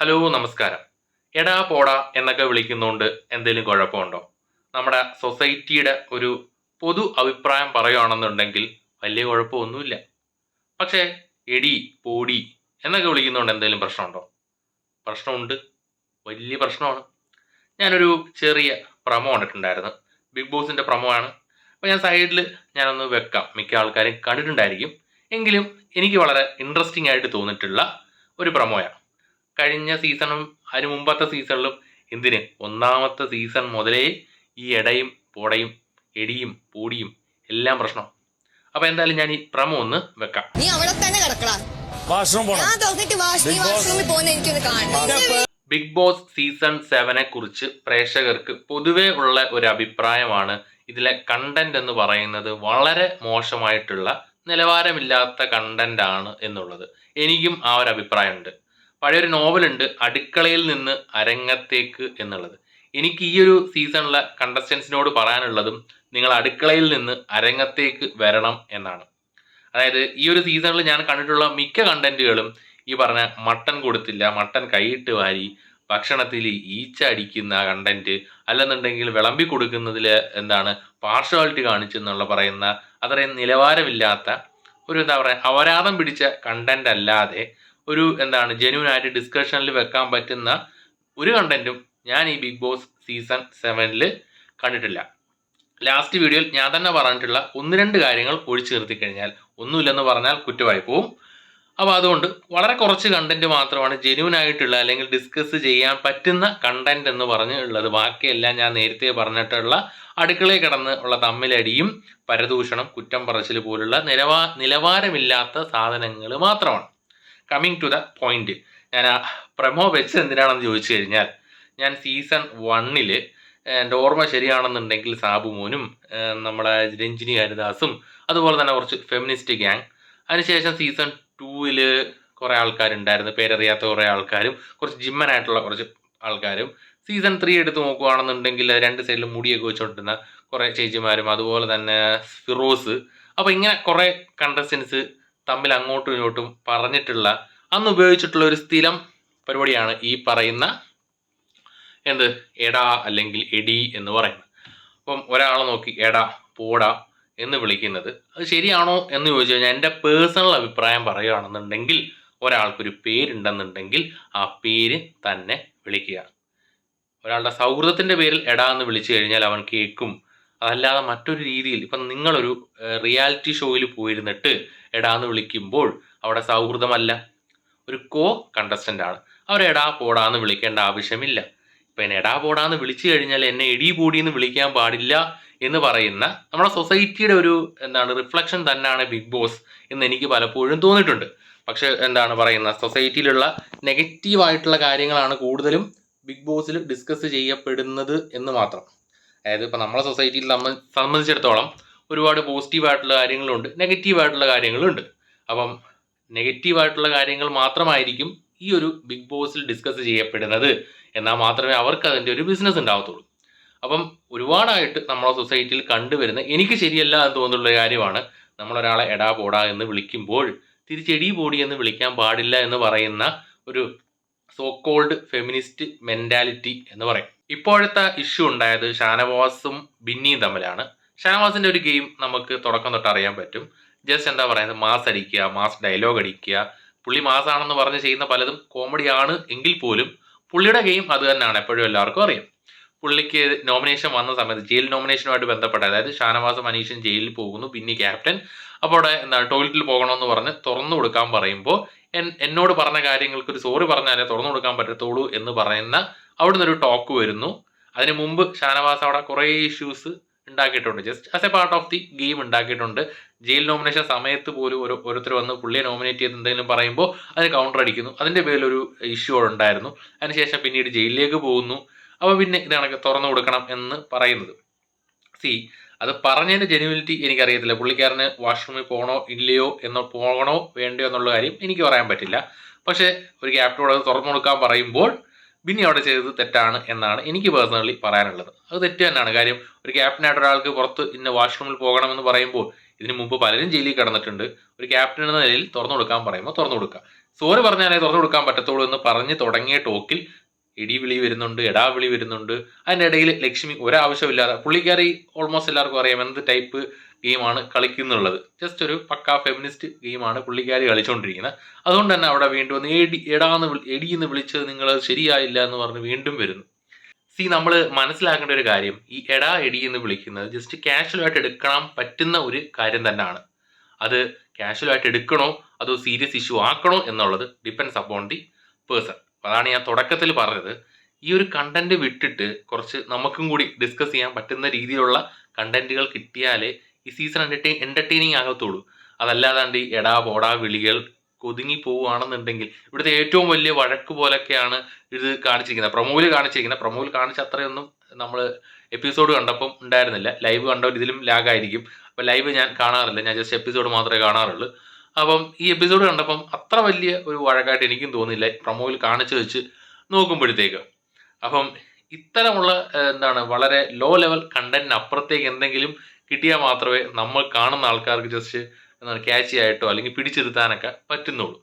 Hello നമസ്കാരം. എടാ പോടാ എന്നൊക്കെ വിളിക്കുന്നതുകൊണ്ട് എന്തെങ്കിലും കുഴപ്പമുണ്ടോ? നമ്മുടെ സൊസൈറ്റിയുടെ ഒരു പൊതു അഭിപ്രായം പറയുകയാണെന്നുണ്ടെങ്കിൽ വലിയ കുഴപ്പമൊന്നുമില്ല. പക്ഷേ എടി പോടി എന്നൊക്കെ വിളിക്കുന്നതുകൊണ്ട് എന്തെങ്കിലും പ്രശ്നമുണ്ടോ? പ്രശ്നമുണ്ട്. വലിയ പ്രശ്നമാണ്. ഞാനൊരു ചെറിയ പ്രമോ കണ്ടിട്ടുണ്ടായിരുന്നു. ബിഗ് ബോസിന്റെ പ്രമോ ആണ് അപ്പോൾ ഞാൻ സൈഡിൽ ഞാനൊന്ന് വെക്കാം. മിക്ക ആൾക്കാരും കണ്ടിട്ടുണ്ടായിരിക്കും. എങ്കിലും എനിക്ക് വളരെ ഇൻട്രസ്റ്റിംഗ് ആയിട്ട് തോന്നിയിട്ടുള്ള ഒരു പ്രമോയാണ് കഴിഞ്ഞ സീസണും അതിന് മുമ്പത്തെ സീസണിലും എന്തിന് ഒന്നാമത്തെ സീസൺ മുതലേ ഈ എടയും പോടയും എടിയും പൂടിയും എല്ലാം പ്രശ്നം. അപ്പൊ എന്തായാലും ഞാൻ ഈ പ്രമോ ഒന്ന് വെക്കാം. നീ അവിടെ തന്നെ ബിഗ് ബോസ് സീസൺ സെവനെ കുറിച്ച് പ്രേക്ഷകർക്ക് പൊതുവെ ഉള്ള ഒരു അഭിപ്രായമാണ്. ഇതിലെ കണ്ടന്റ് എന്ന് പറയുന്നത് വളരെ മോശമായിട്ടുള്ള നിലവാരമില്ലാത്ത കണ്ടന്റ് ആണ് എന്നുള്ളത്. എനിക്കും ആ ഒരു അഭിപ്രായമുണ്ട്. പഴയൊരു നോവലുണ്ട് അടുക്കളയിൽ നിന്ന് അരങ്ങത്തേക്ക് എന്നുള്ളത്. എനിക്ക് ഈ ഒരു സീസണിലെ കണ്ടസ്റ്റൻസിനോട് പറയാനുള്ളതും നിങ്ങൾ അടുക്കളയിൽ നിന്ന് അരങ്ങത്തേക്ക് വരണം എന്നാണ്. അതായത് ഈ ഒരു സീസണിൽ ഞാൻ കണ്ടിട്ടുള്ള മിക്ക കണ്ടന്റുകളും ഈ പറഞ്ഞ മട്ടൻ കൊടുത്തില്ല മട്ടൻ കൈയിട്ട് വാരി ഭക്ഷണത്തിൽ ഈച്ച അടിക്കുന്ന കണ്ടന്റ് അല്ലെന്നുണ്ടെങ്കിൽ വിളമ്പി കൊടുക്കുന്നതിൽ എന്താണ് പാർഷ്വാലിറ്റി കാണിച്ചെന്നുള്ള പറയുന്ന അത്രയും നിലവാരമില്ലാത്ത ഒരു എന്താ പറയുക അപരാധം പിടിച്ച കണ്ടന്റ് അല്ലാതെ ഒരു എന്താണ് ജെന്യൂൻ ആയിട്ട് ഡിസ്കഷനിൽ വെക്കാൻ പറ്റുന്ന ഒരു കണ്ടന്റും ഞാൻ ഈ ബിഗ് ബോസ് സീസൺ സെവനിൽ കണ്ടിട്ടില്ല. ലാസ്റ്റ് വീഡിയോയിൽ ഞാൻ തന്നെ പറഞ്ഞിട്ടുള്ള ഒന്ന് രണ്ട് കാര്യങ്ങൾ ഒഴിച്ചു നിർത്തി കഴിഞ്ഞാൽ ഒന്നുമില്ലെന്ന് പറഞ്ഞാൽ കുറ്റമായി പോവും. അപ്പോൾ അതുകൊണ്ട് വളരെ കുറച്ച് കണ്ടന്റ് മാത്രമാണ് ജെന്യൂൻ ആയിട്ടുള്ള അല്ലെങ്കിൽ ഡിസ്കസ് ചെയ്യാൻ പറ്റുന്ന കണ്ടന്റ് എന്ന് പറഞ്ഞ് ഉള്ളത്. ബാക്കിയെല്ലാം ഞാൻ നേരത്തെ പറഞ്ഞിട്ടുള്ള അടുക്കളയിൽ കിടന്ന് ഉള്ള തമ്മിലടിയും പരദൂഷണം കുറ്റം പറച്ചിൽ പോലുള്ള നിലവാ നിലവാരമില്ലാത്ത സാധനങ്ങൾ മാത്രമാണ്. കമ്മിങ് ടു ദ പോയിന്റ് ഞാൻ ആ പ്രമോ വെച്ച് എന്തിനാണെന്ന് ചോദിച്ചു കഴിഞ്ഞാൽ ഞാൻ സീസൺ വണ്ണിൽ എന്റെ ഓർമ്മ ശരിയാണെന്നുണ്ടെങ്കിൽ സാബു മോനും നമ്മുടെ രഞ്ജിനി ഹരിദാസും അതുപോലെ തന്നെ കുറച്ച് ഫെമിനിസ്റ്റ് ഗ്യാങ് അതിനുശേഷം സീസൺ ടൂവിൽ കുറേ ആൾക്കാരുണ്ടായിരുന്നു. പേരറിയാത്ത കുറേ ആൾക്കാരും കുറച്ച് ജിമ്മനായിട്ടുള്ള കുറച്ച് ആൾക്കാരും. സീസൺ ത്രീ എടുത്ത് നോക്കുകയാണെന്നുണ്ടെങ്കിൽ രണ്ട് സൈഡിലും മുടിയൊക്കെ വെച്ചുകൊണ്ടിരുന്ന കുറേ ചേച്ചിമാരും അതുപോലെ തന്നെ ഫിറോസ്. അപ്പോൾ ഇങ്ങനെ കുറേ കണ്ടസ്റ്റൻസ് തമ്മിൽ അങ്ങോട്ടും ഇങ്ങോട്ടും പറഞ്ഞിട്ടുള്ള അന്ന് ഉപയോഗിച്ചിട്ടുള്ള ഒരു സ്ഥിരം പരിപാടിയാണ് ഈ പറയുന്ന എന്ത്? എടാ അല്ലെങ്കിൽ എടി എന്ന് പറയുന്നത്. അപ്പം ഒരാളെ നോക്കി എടാ പോടാ എന്ന് വിളിക്കുന്നത് അത് ശരിയാണോ എന്ന് ചോദിച്ചു കഴിഞ്ഞാൽ എന്റെ പേഴ്സണൽ അഭിപ്രായം പറയുകയാണെന്നുണ്ടെങ്കിൽ ഒരാൾക്കൊരു പേരുണ്ടെന്നുണ്ടെങ്കിൽ ആ പേര് തന്നെ വിളിക്കുക. ഒരാളുടെ സൗഹൃദത്തിന്റെ പേരിൽ എടാ എന്ന് വിളിച്ചു കഴിഞ്ഞാൽ അവൻ കേൾക്കും. അതല്ലാതെ മറ്റൊരു രീതിയിൽ ഇപ്പം നിങ്ങളൊരു റിയാലിറ്റി ഷോയിൽ പോയിരുന്നിട്ട് എടാന്ന് വിളിക്കുമ്പോൾ അവിടെ സൗഹൃദമല്ല. ഒരു കോ കണ്ടസ്റ്റന്റ് ആണ്. അവർ എടാ പോടാന്ന് വിളിക്കേണ്ട ആവശ്യമില്ല. ഇപ്പം എന്നെ എടാ പോടാന്ന് വിളിച്ചു കഴിഞ്ഞാൽ എന്നെ ഇടി പോടി എന്ന് വിളിക്കാൻ പാടില്ല എന്ന് പറയുന്ന നമ്മുടെ സൊസൈറ്റിയുടെ ഒരു എന്താണ് റിഫ്ലക്ഷൻ തന്നെയാണ് ബിഗ് ബോസ് എന്ന് എനിക്ക് പലപ്പോഴും തോന്നിയിട്ടുണ്ട്. പക്ഷെ എന്താണ് പറയുന്ന സൊസൈറ്റിയിലുള്ള നെഗറ്റീവായിട്ടുള്ള കാര്യങ്ങളാണ് കൂടുതലും ബിഗ് ബോസിൽ ഡിസ്കസ് ചെയ്യപ്പെടുന്നത് എന്ന് മാത്രം. അതായത് ഇപ്പം നമ്മളെ സൊസൈറ്റിയിൽ നമ്മൾ സംബന്ധിച്ചിടത്തോളം ഒരുപാട് പോസിറ്റീവായിട്ടുള്ള കാര്യങ്ങളുണ്ട് നെഗറ്റീവായിട്ടുള്ള കാര്യങ്ങളുണ്ട്. അപ്പം നെഗറ്റീവായിട്ടുള്ള കാര്യങ്ങൾ മാത്രമായിരിക്കും ഈ ഒരു ബിഗ് ബോസിൽ ഡിസ്കസ് ചെയ്യപ്പെടുന്നത്. എന്നാൽ മാത്രമേ അവർക്ക് അതിന്റെ ഒരു ബിസിനസ് ഉണ്ടാവത്തുള്ളൂ. അപ്പം ഒരുപാടായിട്ട് നമ്മളെ സൊസൈറ്റിയിൽ കണ്ടുവരുന്ന എനിക്ക് ശരിയല്ല എന്ന് തോന്നുന്നുള്ള കാര്യമാണ് നമ്മളൊരാളെ എടാ പോടാ എന്ന് വിളിക്കുമ്പോൾ തിരിച്ചെടി പോടി എന്ന് വിളിക്കാൻ പാടില്ല എന്ന് പറയുന്ന ഒരു സോ കോൾഡ് ഫെമിനിസ്റ്റ് മെന്റാലിറ്റി എന്ന് പറയും. ഇപ്പോഴത്തെ ഇഷ്യൂ ഉണ്ടായത് ഷാനവാസും ബിന്നിയും തമ്മിലാണ്. ഷാനവാസിന്റെ ഒരു ഗെയിം നമുക്ക് തുടക്കം തൊട്ട് അറിയാൻ പറ്റും. ജസ്റ്റ് എന്താ പറയുന്നത്? മാസ് അടിക്കുക മാസ് ഡയലോഗ് അടിക്കുക. പുള്ളി മാസ് ആണെന്ന് പറഞ്ഞ് ചെയ്യുന്ന പലതും കോമഡിയാണ് എങ്കിൽ പോലും പുള്ളിയുടെ ഗെയിം അത് തന്നെയാണ്. എപ്പോഴും എല്ലാവർക്കും അറിയാം. പുള്ളിക്ക് നോമിനേഷൻ വന്ന സമയത്ത് ജയിൽ നോമിനേഷനുമായിട്ട് ബന്ധപ്പെട്ട അതായത് ഷാനവാസ് മനീഷൻ ജയിലിൽ പോകുന്നു പിന്നെ ക്യാപ്റ്റൻ അപ്പോൾ അവിടെ എന്താണ് ടോയ്ലറ്റിൽ പോകണമെന്ന് പറഞ്ഞ് തുറന്നു കൊടുക്കാൻ പറയുമ്പോൾ എന്നോട് പറഞ്ഞ കാര്യങ്ങൾക്ക് ഒരു സോറി പറഞ്ഞാലേ തുറന്നു കൊടുക്കാൻ പറ്റത്തുള്ളൂ എന്ന് പറയുന്ന അവിടുന്ന് ഒരു ടോക്ക് വരുന്നു. അതിന് മുമ്പ് ഷാനവാസ് അവിടെ കുറേ ഇഷ്യൂസ് ഉണ്ടാക്കിയിട്ടുണ്ട്. Just as a part of the game ഉണ്ടാക്കിയിട്ടുണ്ട്. ജയിൽ നോമിനേഷൻ സമയത്ത് പോലും ഒരു ഓരോരുത്തർ വന്ന് പുള്ളിയെ നോമിനേറ്റ് ചെയ്ത് എന്തെങ്കിലും പറയുമ്പോൾ അതിന് കൗണ്ടർ അടിക്കുന്നു. അതിന്റെ പേരിലൊരു ഇഷ്യൂ ഉണ്ടായിരുന്നു. അതിനുശേഷം പിന്നീട് ജയിലിലേക്ക് പോകുന്നു. അപ്പോൾ പിന്നെ ഇത് കണക്ക് തുറന്നു കൊടുക്കണം എന്ന് പറയുന്നത്. സി അത് പറഞ്ഞതിന്റെ ജെനുവിനിറ്റി എനിക്കറിയത്തില്ല. പുള്ളിക്കാരന് വാഷ്റൂമിൽ പോകണോ ഇല്ലയോ എന്നോ പോകണോ വേണ്ടയോ എന്നുള്ള കാര്യം എനിക്ക് പറയാൻ പറ്റില്ല. പക്ഷേ ഒരു ക്യാപ്റ്റനോട് അത് തുറന്നു കൊടുക്കാൻ പറയുമ്പോൾ ബിന്നി അവിടെ ചെയ്തത് തെറ്റാണ് എന്നാണ് എനിക്ക് പേഴ്സണലി പറയാനുള്ളത്. അത് തെറ്റ് തന്നെയാണ്. കാര്യം ഒരു ക്യാപ്റ്റനായിട്ട് ഒരാൾക്ക് പുറത്ത് ഇന്ന വാഷ്റൂമിൽ പോകണമെന്ന് പറയുമ്പോൾ ഇതിനു മുമ്പ് പലരും ജയിലിൽ കിടന്നിട്ടുണ്ട്. ഒരു ക്യാപ്റ്റൻ എന്ന നിലയിൽ തുറന്നു കൊടുക്കാൻ പറയുമ്പോൾ തുറന്നു കൊടുക്കുക. സോറി പറഞ്ഞാലേ തുറന്നു കൊടുക്കാൻ പറ്റത്തുള്ളൂ എന്ന് പറഞ്ഞ് തുടങ്ങിയ ടോക്കിൽ ഇടി വിളി വരുന്നുണ്ട് എടാവിളി വരുന്നുണ്ട്. അതിനിടയിൽ ലക്ഷ്മി ഒരാവശ്യമില്ലാതെ പുള്ളിക്കാരി ഓൾമോസ്റ്റ് എല്ലാവർക്കും അറിയാം എന്ത് ടൈപ്പ് ഗെയിമാണ് കളിക്കുന്നുള്ളത്. ജസ്റ്റ് ഒരു പക്കാ ഫെമിനിസ്റ്റ് ഗെയിമാണ് പുള്ളിക്കാരി കളിച്ചുകൊണ്ടിരിക്കുന്നത് അതുകൊണ്ട് തന്നെ അവിടെ വീണ്ടും ഒന്ന് എടി എടാന്ന് എടിയെന്ന് വിളിച്ചത് നിങ്ങൾ ശരിയായില്ല എന്ന് പറഞ്ഞ് വീണ്ടും വരുന്നു. സി നമ്മൾ മനസ്സിലാക്കേണ്ട ഒരു കാര്യം ഈ എടാ എടി എന്ന് വിളിക്കുന്നത് ജസ്റ്റ് ക്യാഷ്വലായിട്ട് എടുക്കാൻ പറ്റുന്ന ഒരു കാര്യം തന്നെയാണ്. അത് ക്യാഷ്വലായിട്ട് എടുക്കണോ അതോ സീരിയസ് ഇഷ്യൂ ആക്കണോ എന്നുള്ളത് ഡിപ്പെൻസ് അപ്പോൺ ദി പേഴ്സൺ അതാണ് ഞാൻ തുടക്കത്തിൽ പറഞ്ഞത്. ഈ ഒരു കണ്ടന്റ് വിട്ടിട്ട് കുറച്ച് നമുക്കും കൂടി ഡിസ്കസ് ചെയ്യാൻ പറ്റുന്ന രീതിയിലുള്ള കണ്ടന്റുകൾ കിട്ടിയാലേ ഈ സീസൺ എന്റർടൈൻ എന്റർടൈനിങ് ആകത്തുള്ളൂ. അതല്ലാതാണ്ട് ഈ എടാ പോടാ വിളികൾ കൊതുങ്ങി പോവുകയാണെന്നുണ്ടെങ്കിൽ ഇവിടുത്തെ ഏറ്റവും വലിയ വഴക്ക് പോലൊക്കെയാണ് ഇത് കാണിച്ചിരിക്കുന്നത്. പ്രൊമോയിൽ കാണിച്ചിരിക്കുന്നത്. പ്രൊമോയിൽ കാണിച്ച അത്രയൊന്നും നമ്മൾ എപ്പിസോഡ് കണ്ടപ്പം ഉണ്ടായിരുന്നില്ല. ലൈവ് കണ്ടവർ ഇതിലും ലാഗായിരിക്കും അപ്പോൾ ലൈവ് ഞാൻ കാണാറില്ല. ഞാൻ ജസ്റ്റ് എപ്പിസോഡ് മാത്രമേ കാണാറുള്ളൂ. അപ്പം ഈ എപ്പിസോഡ് കണ്ടപ്പം അത്ര വലിയ ഒരു വഴക്കായിട്ട് എനിക്കും തോന്നിയില്ല. പ്രൊമോയിൽ കാണിച്ചു വെച്ച് നോക്കുമ്പോഴത്തേക്ക്. അപ്പം ഇത്തരമുള്ള എന്താണ് വളരെ ലോ ലെവൽ കണ്ടന്റിന് അപ്പുറത്തേക്ക് എന്തെങ്കിലും കിട്ടിയാൽ മാത്രമേ നമ്മൾ കാണുന്ന ആൾക്കാർക്ക് ജസ്റ്റ് എന്താണ് ക്യാച്ചി ആയിട്ടോ അല്ലെങ്കിൽ പിടിച്ചിരുത്താനൊക്കെ പറ്റുന്നുള്ളൂ.